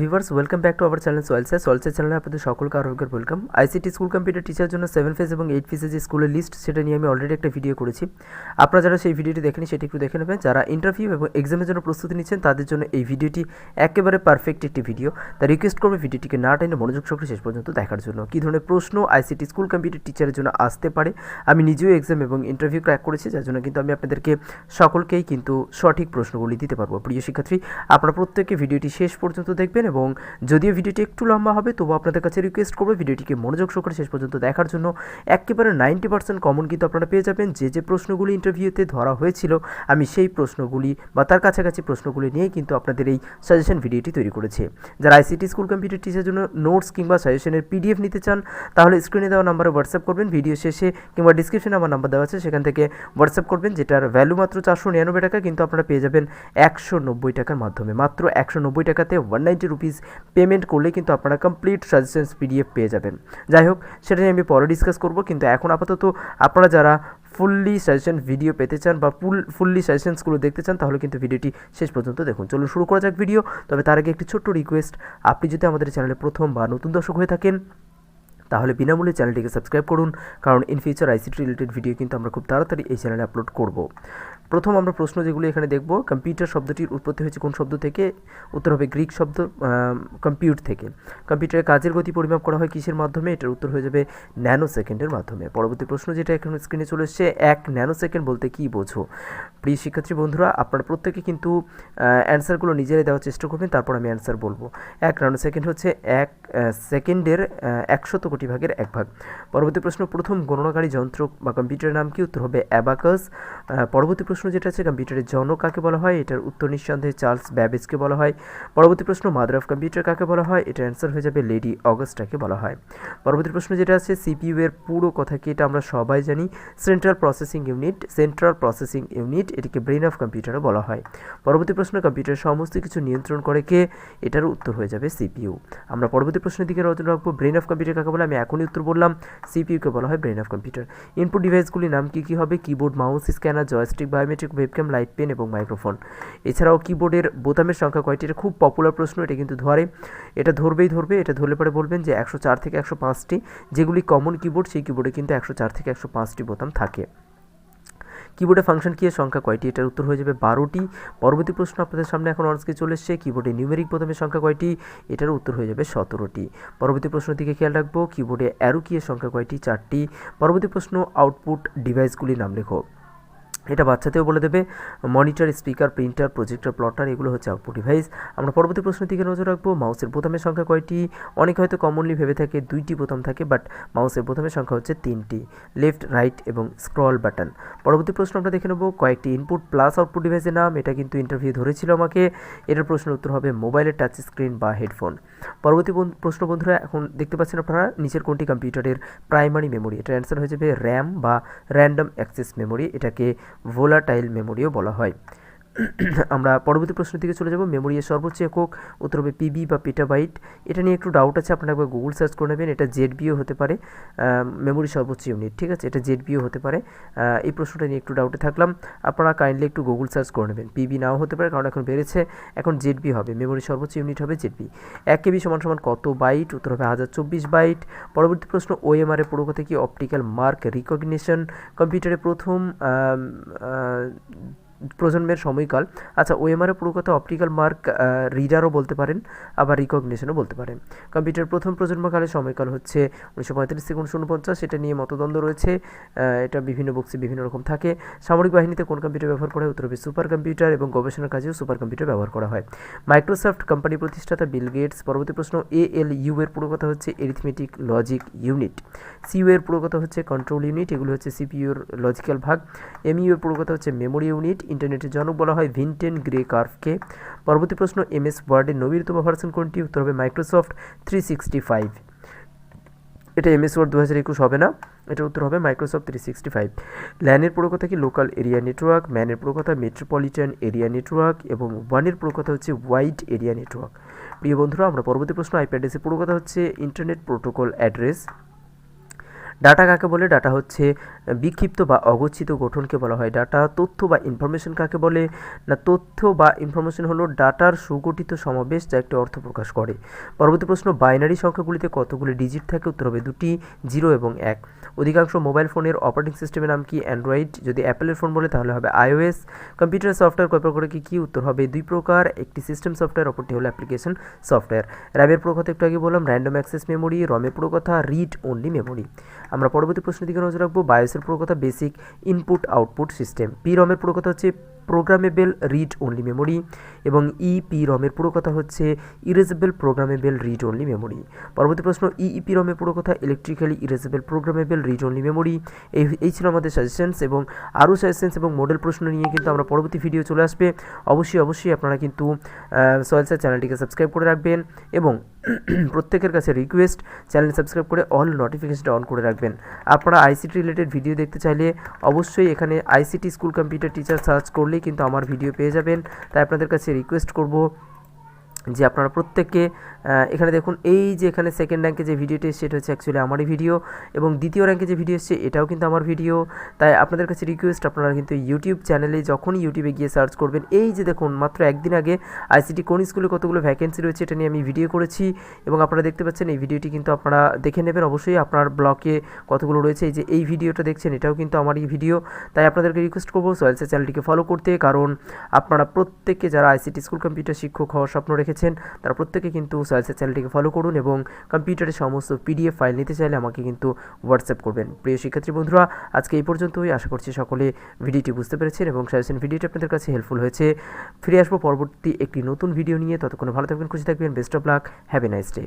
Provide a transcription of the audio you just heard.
Viewers welcome back to our channel সোয়েলসে সোয়েলসের চ্যানেলে আপনাদের সকলকে একবার welcome ICT school computer teacher জন্য সেভেন ফেজ এবং এইট ফেজের যে স্কুলের লিস্ট সেটা নিয়ে আমি অলরেডি একটা ভিডিও করেছি। আপনারা যারা সেই ভিডিওটি দেখেনি সেটি একটু দেখে নেবেন। যারা ইন্টারভিউ এবং এক্সামের জন্য প্রস্তুতি নিচ্ছেন, তাদের জন্য এই ভিডিওটি একেবারে পারফেক্ট একটি ভিডিও তা রিকোয়েস্ট করবে ভিডিওটিকে না টেনে মনোযোগ সহকারে শেষ পর্যন্ত দেখার জন্য। কী ধরনের প্রশ্ন আইসিটি স্কুল কম্পিউটার টিচারের জন্য আসতে পারে? আমি নিজেও এক্সাম এবং ইন্টারভিউ ক্র্যাক করেছি, যার জন্য কিন্তু আমি আপনাদেরকে সকলকেই কিন্তু সঠিক প্রশ্নগুলি দিতে পারব। প্রিয় শিক্ষার্থী, আপনারা প্রত্যেকে ভিডিওটি শেষ পর্যন্ত দেখবেন এবং যদিও ভিডিওটি একটু লম্বা হবে তবু আপনাদের কাছে রিকোয়েস্ট করব ভিডিওটিকে মনোযোগ সহকারে শেষ পর্যন্ত দেখার জন্য। একেবারে নাইনটি পার্সেন্ট কমন কিন্তু আপনারা পেয়ে যাবেন। যে যে প্রশ্নগুলি ইন্টারভিউতে ধরা হয়েছিল, আমি সেই প্রশ্নগুলি বা তার কাছাকাছি প্রশ্নগুলি নিয়েই কিন্তু আপনাদের এই সাজেশন ভিডিওটি তৈরি করেছে। যারা আইসিটি স্কুল কম্পিউটার টিচার জন্য নোটস কিংবা সাজেশনের পিডিএফ নিতে চান, তাহলে স্ক্রিনে দেওয়া নাম্বারে হোয়াটসঅ্যাপ করবেন। ভিডিও শেষে কিংবা ডিসক্রিপশনে আমার নাম্বার দেওয়া আছে, সেখান থেকে হোয়াটসঅ্যাপ করবেন, যেটার ভ্যালু মাত্র চারশো নিরানব্বই টাকা, কিন্তু আপনারা পেয়ে যাবেন একশো নব্বই টাকার মাধ্যমে। মাত্র একশো নব্বই টাকাতে ওয়ান নাইনটি রুপিস পেমেন্ট করলে কিন্তু আপনারা কমপ্লিট সাজেশনস পিডিএফ পেয়ে যাবেন। যাই হোক, সেটা নিয়ে আমি পরে ডিসকাস করব, কিন্তু এখন আপাতত আপনারা যারা ফুললি সাজেশন ভিডিও পেতে চান বা ফুল ফুললি সাজেশনসগুলো দেখতে চান, তাহলে কিন্তু ভিডিওটি শেষ পর্যন্ত দেখুন। চলুন শুরু করা যাক ভিডিও তবে তার আগে একটি ছোট্ট রিকোয়েস্ট আপনি যদি আমাদের চ্যানেলে প্রথম বা নতুন দর্শক হয়ে থাকেন, তাহলে বিনামূল্যে চ্যানেলটিকে সাবস্ক্রাইব করুন, কারণ in future ICT related video কিন্তু আমরা খুব তাড়াতাড়ি এই চ্যানেলে আপলোড করব। প্রথম আমরা প্রশ্ন যেগুলো এখানে দেখব কম্পিউটার শব্দটির উৎপত্তি হয়েছে কোন শব্দ থেকে? উত্তর হবে গ্রিক শব্দ কম্পিউট থেকে। কম্পিউটারের কাজের গতি পরিমাপ করা হয় কিসের মাধ্যমে? এটার উত্তর হয়ে যাবে ন্যানো সেকেন্ডের মাধ্যমে। পরবর্তী প্রশ্ন যেটা এখানে স্ক্রিনে চলে এসছে, এক ন্যানো সেকেন্ড বলতে কী বোঝো? প্রিয় শিক্ষার্থী বন্ধুরা, আপনারা প্রত্যেকে কিন্তু অ্যান্সারগুলো নিজেরাই দেওয়ার চেষ্টা করবেন, তারপর আমি অ্যান্সার বলব। এক ন্যানো সেকেন্ড হচ্ছে এক সেকেন্ডের একশত কোটি ভাগের এক ভাগ। পরবর্তী প্রশ্ন, প্রথম গণনাকারী যন্ত্র বা কম্পিউটারের নাম কি? উত্তর হবে অ্যাবাকাস। পরবর্তী প্রশ্ন যেটা আছে কম্পিউটারের জনক কাকে বলা হয়? এটার উত্তর নিঃসন্দেহে চার্লস ব্যাবেজকে বলা হয়। পরবর্তী প্রশ্ন মাদার অফ কম্পিউটার কাকে বলা হয়? এটার অ্যান্সার হয়ে যাবে লেডি অগাস্টাকে বলা হয়। পরবর্তী প্রশ্ন যেটা আছে সিপিইউ এর পুরো কথা কি এটা আমরা সবাই জানি? Central processing unit central processing unit এটিকে ব্রেন অফ কম্পিউটারও বলা হয়। পরবর্তী প্রশ্ন কম্পিউটারের সমস্ত কিছু নিয়ন্ত্রণ করে কে? এটার উত্তর হয়ে যাবে সিপিইউ আমরা পরবর্তী প্রশ্নের দিকে নজর রাখব ব্রেন অফ কম্পিউটার কাকে বলে? আমি এখনই উত্তর বললাম সিপিইউকে বলা হয় ব্রেন অফ কম্পিউটার ইনপুট ডিভাইসগুলির নাম কী কী হবে? Keyboard mouse scanner joystick biometric webcam light pen এবং মাইক্রোফোন। এছাড়াও কিবোর্ডের বোতামের সংখ্যা কয়টি এটা খুব পপুলার প্রশ্ন, এটা কিন্তু ধরে। এটা ধরবেই ধরবে, এটা ধরলে পরে বলবেন যে একশো চার থেকে একশো পাঁচটি, যেগুলি কমন কিবোর্ড সেই কিবোর্ডে কিন্তু একশো চার থেকে একশো পাঁচটি বোতাম থাকে। কিবোর্ডে ফাংশন কী সংখ্যা কয়টি? এটার উত্তর হয়ে যাবে বারোটি। পরবর্তী প্রশ্ন আপনাদের সামনে এখন অনস্কে চলে এসছে। কিবোর্ডে নিউমেরিক বোতামের সংখ্যা কয়টি? এটার উত্তর হয়ে যাবে সতেরোটি। পরবর্তী প্রশ্নের দিকে খেয়াল রাখব, কিবোর্ডে অ্যারো কিয়ের সংখ্যা কয়টি? চারটি। পরবর্তী প্রশ্ন আউটপুট ডিভাইসগুলির নাম লেখো। এটা বাচ্চাতেও বলে দেবে monitor speaker printer projector plotter এগুলো হচ্ছে আউটপুট ডিভাইস আমরা পরবর্তী প্রশ্নের দিকে নজর রাখব মাউসের বোতামের সংখ্যা কয়টি? অনেক হয়তো কমনলি ভেবে থাকে দুইটি বোতাম থাকে বাট মাউসের বোতামের সংখ্যা হচ্ছে তিনটি। লেফট রাইট এবং স্ক্রল বাটন পরবর্তী প্রশ্ন আমরা দেখে নেব, কয়েকটি ইনপুট প্লাস আউটপুট ডিভাইসের নাম, এটা কিন্তু ইন্টারভিউ ধরেছিল আমাকে। এটার প্রশ্নের উত্তর হবে মোবাইলের টাচ স্ক্রিন বা হেডফোন পরবর্তী প্রশ্ন বন্ধুরা, এখন দেখতে পাচ্ছেন আপনারা, নিচের কোনটি কম্পিউটারের প্রাইমারি মেমোরি এটা অ্যান্সার হয়ে যাবে র্যাম বা র্যান্ডম অ্যাক্সেস মেমোরি এটাকে ভোলাটাইল মেমোরিও বলা হয়। আমরা পরবর্তী প্রশ্নের দিকে চলে যাব। মেমোরির সর্বোচ্চ একক উত্তর হবে পিবি বা পিটাবাইট এটা নিয়ে একটু ডাউট আছে, আপনারা একবার গুগল সার্চ করে নেবেন। এটা জেড বিও হতে পারে মেমোরি সর্বোচ্চ ইউনিট ঠিক আছে? এটা জেড বিও হতে পারে। এই প্রশ্নটা নিয়ে একটু ডাউটে থাকলাম। আপনারা কাইন্ডলি একটু গুগল সার্চ করে নেবেন। পিবি নাও হতে পারে, কারণ এখন বেড়েছে। এখন জেড বি হবে মেমোরি সর্বোচ্চ ইউনিট হবে জেড বি এক কেবি সমান সমান কত বাইট উত্তর হবে হাজার চব্বিশ বাইট পরবর্তী প্রশ্ন ওএমআর এর পুরো কি অপটিক্যাল মার্ক রিকগনিশন কম্পিউটারে প্রথম প্রজন্মের সময়কাল। আচ্ছা ওএমআরের পুরো কথা অপটিক্যাল মার্ক রিডারও বলতে পারেন, আবার রিকগনিশনও বলতে পারেন। কম্পিউটার প্রথম প্রজন্মকালের সময়কাল হচ্ছে উনিশশো পঁয়তাল্লিশ থেকে উনিশশো উনপঞ্চাশ। এটা নিয়ে মতদ্বন্দ্ব রয়েছে। এটা বিভিন্ন বক্সে বিভিন্ন রকম থাকে। সামরিক বাহিনীতে কোন কম্পিউটার ব্যবহার করা হয়? উত্তর সুপার কম্পিউটার এবং গবেষণার কাজেও সুপার কম্পিউটার ব্যবহার করা হয়। মাইক্রোসফট কোম্পানি প্রতিষ্ঠাতা বিল গেটস পরবর্তী প্রশ্ন এ এল ইউ এর পুরো কথা হচ্ছে এরিথমেটিক লজিক ইউনিট সিইউ এর পুরো কথা হচ্ছে কন্ট্রোল ইউনিট এগুলো হচ্ছে সিপিইউর লজিক্যাল ভাগ। এমইউ এর পুরো কথা হচ্ছে মেমোরি ইউনিট ইন্টারনেটের জনক বলা হয় ভিনটেন গ্রে কার্ভকে। পরবর্তী প্রশ্ন এম এস ওয়ার্ডের নবীনতম ভার্সন কোনটি? উত্তর হবে মাইক্রোসফট থ্রি সিক্সটি ফাইভ। এটা এম এস ওয়ার্ড দু হাজার একুশ হবে না, এটা উত্তর হবে মাইক্রোসফট থ্রি সিক্সটি ফাইভ। ল্যানের পুরো কি? লোকাল এরিয়া নেটওয়ার্ক, ম্যানের পুরো মেট্রোপলিটন এরিয়া নেটওয়ার্ক এবং ওয়ানের পুরো কথা হচ্ছে ওয়াইড এরিয়া নেটওয়ার্ক। প্রিয় বন্ধুরা, আমরা পরবর্তী প্রশ্ন আইপ্যাড এসে পুরো কথা হচ্ছে ইন্টারনেট প্রোটোকল অ্যাড্রেস। ডাটা কাকে বলে? ডাটা হচ্ছে বিক্ষিপ্ত বা অগচ্ছিত গঠনকে বলা হয়। ডাটা তথ্য বা ইনফরমেশন কাকে বলে? না, তথ্য বা ইনফরমেশন হলো ডাটার সুগঠিত সমাবেশ যা একটি অর্থ প্রকাশ করে। পরবর্তী প্রশ্ন, বাইনারি সংখ্যাগুলিতে কতগুলি ডিজিট থাকে? উত্তর হবে দুটি জিরো এবং এক। অধিকাংশ মোবাইল ফোনের অপারেটিং সিস্টেমের নাম কি অ্যান্ড্রয়েড? যদি অ্যাপেলের ফোন বলে তাহলে হবে আইওএস। কম্পিউটার সফটওয়্যার কয় প্রকার কী উত্তর হবে দুই প্রকার। একটি সিস্টেম সফটওয়্যার, অপরটি হলো অ্যাপ্লিকেশন সফটওয়্যার। র্যামের প্রকথা কথা একটু আগে বললাম, র্যান্ডম অ্যাক্সেস মেমোরি, রমের প্রকথা কথা, রিড অনলি মেমোরি। আমরা পরবর্তী প্রশ্নের দিকে নজর রাখব, বায়োসের প্রকথা কথা, basic input output system. P রমের প্রকথা কথা হচ্ছে প্রোগ্রামেবল রিড অনলি মেমোরি এবং ইপি রমের পুরো কথা হচ্ছে erasable programmable read only memory পরবর্তী প্রশ্ন ইইপি রমের পুরো কথা electrically erasable programmable read only memory এই এই ছিল আমাদের সাজেশনস এবং আরও সাজেশনস এবং মডেল প্রশ্ন নিয়ে কিন্তু আমরা পরবর্তী ভিডিও চলে আসবে। অবশ্যই অবশ্যই আপনারা কিন্তু সোয়েলসের চ্যানেলটিকে সাবস্ক্রাইব করে রাখবেন এবং প্রত্যেকের কাছে রিকোয়েস্ট চ্যানেল সাবস্ক্রাইব করে অল নোটিফিকেশনটা অন করে রাখবেন। আপনারা আইসিটি রিলেটেড ভিডিও দেখতে চাইলে অবশ্যই এখানে ICT school computer teacher search করলেই কিন্তু আমার ভিডিও পেয়ে যাবেন। তাই আপনাদের কাছে রিকোয়েস্ট করব যে আপনারা প্রত্যেককে এখানে দেখুন, এই যে এখানে সেকেন্ড র্যাঙ্কে যে ভিডিওটি এসছে এটা হচ্ছে অ্যাকচুয়ালি আমারই ভিডিও এবং দ্বিতীয় র্যাঙ্কে যে ভিডিও এসছে, এটাও কিন্তু আমার ভিডিও তাই আপনাদের কাছে রিকোয়েস্ট আপনারা কিন্তু ইউটিউব চ্যানেলে যখনই ইউটিউবে গিয়ে সার্চ করবেন, এই যে দেখুন, মাত্র একদিন আগে আইসিটি কোন স্কুলে কতগুলো ভ্যাকেন্সি রয়েছে, এটা নিয়ে আমি ভিডিও করেছি এবং আপনারা দেখতে পাচ্ছেন, এই ভিডিওটি কিন্তু আপনারা দেখে নেবেন। অবশ্যই আপনার ব্লকে কতগুলো রয়েছে, এই যে এই ভিডিওটা দেখছেন, এটাও কিন্তু আমারই ভিডিও তাই আপনাদেরকে রিকোয়েস্ট করব সোয়েলসের চ্যানেলটিকে ফলো করতে, কারণ আপনারা প্রত্যেকে যারা আইসিটি স্কুল কম্পিউটার শিক্ষক হওয়ার স্বপ্ন রেখেছেন তারা প্রত্যেকে কিন্তু সোয়েলসের চ্যানেলটিকে ফলো করুন এবং কম্পিউটারের সমস্ত পিডিএফ ফাইল নিতে চাইলে আমাকে কিন্তু হোয়াটসঅ্যাপ করবেন। প্রিয় শিক্ষার্থী বন্ধুরা, আজকে এই পর্যন্তই। আশা করছি সকলে ভিডিওটি বুঝতে পেরেছেন এবং সাজেশন ভিডিওটি আপনাদের কাছে হেল্পফুল হয়েছে। ফিরে আসব পরবর্তী একটি নতুন ভিডিও নিয়ে। ততক্ষণ ভালো থাকবেন, খুশি থাকবেন। Best of luck have a nice day